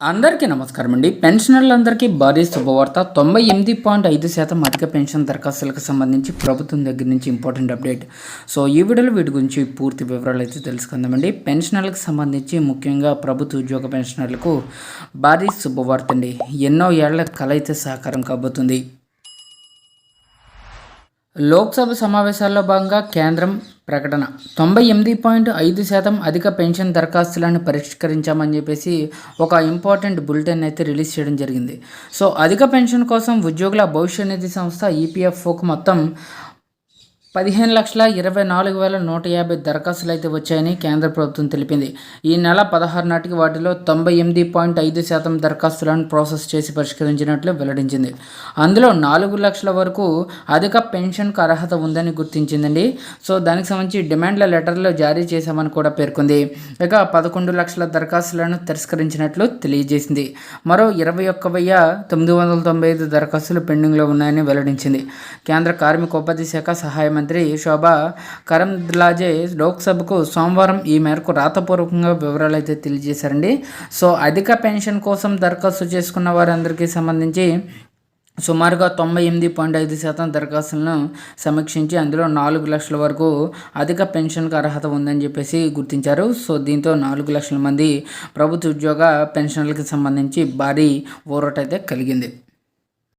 అందరికీ నమస్కారం అండి. పెన్షనర్లందరికీ భారీ శుభవార్త. తొంభై ఎనిమిది పాయింట్ ఐదు శాతం అధిక పెన్షన్ దరఖాస్తులకు సంబంధించి ప్రభుత్వం దగ్గర నుంచి ఇంపార్టెంట్ అప్డేట్. సో ఈ వీడియోలో వీటి గురించి పూర్తి వివరాలు అయితే తెలుసుకుందామండి. పెన్షనర్లకు సంబంధించి ముఖ్యంగా ప్రభుత్వ ఉద్యోగ పెన్షనర్లకు భారీ శుభవార్త అండి. ఎన్నో ఏళ్ళ కల అయితే సాకారం కాబోతుంది. లోక్సభ సమావేశాల్లో భాగంగా కేంద్రం ప్రకటన. తొంభై ఎనిమిది పాయింట్ ఐదు శాతం అధిక పెన్షన్ దరఖాస్తులను పరిష్కరించామని చెప్పేసి ఒక ఇంపార్టెంట్ బులెటిన్ అయితే రిలీజ్ చేయడం జరిగింది. సో అధిక పెన్షన్ కోసం ఉద్యోగుల భవిష్య నిధి సంస్థ ఈపీఎఫ్ఓకు మొత్తం పదిహేను లక్షల ఇరవై నాలుగు వేల నూట యాభై దరఖాస్తులు అయితే వచ్చాయని కేంద్ర ప్రభుత్వం తెలిపింది. ఈ నెల పదహారు నాటికి వాటిలో తొంభై ఎనిమిది పాయింట్ ఐదు శాతం దరఖాస్తులను ప్రాసెస్ చేసి పరిష్కరించినట్లు వెల్లడించింది. అందులో నాలుగు లక్షల వరకు అధిక పెన్షన్కు అర్హత ఉందని గుర్తించిందండి. సో దానికి సంబంధించి డిమాండ్ల లెటర్లు జారీ చేశామని కూడా పేర్కొంది. ఇక పదకొండు లక్షల దరఖాస్తులను తిరస్కరించినట్లు తెలియజేసింది. మరో ఇరవై ఒక్క వెయ్యి తొమ్మిది వందల తొంభై ఐదు దరఖాస్తులు పెండింగ్లో ఉన్నాయని వెల్లడించింది. కేంద్ర కార్మిక ఉపాధి శాఖ సహాయ మంత్రి శోభా కరంద్లాజే లోక్సభకు సోమవారం ఈ మేరకు రాతపూర్వకంగా వివరాలు అయితే తెలియజేశారండి. సో అధిక పెన్షన్ కోసం దరఖాస్తు చేసుకున్న వారందరికీ సంబంధించి సుమారుగా తొంభై ఎనిమిది పాయింట్ ఐదు శాతం దరఖాస్తులను సమీక్షించి అందులో నాలుగు లక్షల వరకు అధిక పెన్షన్కు అర్హత ఉందని చెప్పేసి గుర్తించారు. సో దీంతో నాలుగు లక్షల మంది ప్రభుత్వ ఉద్యోగ పెన్షన్లకు సంబంధించి భారీ ఓరటైతే కలిగింది.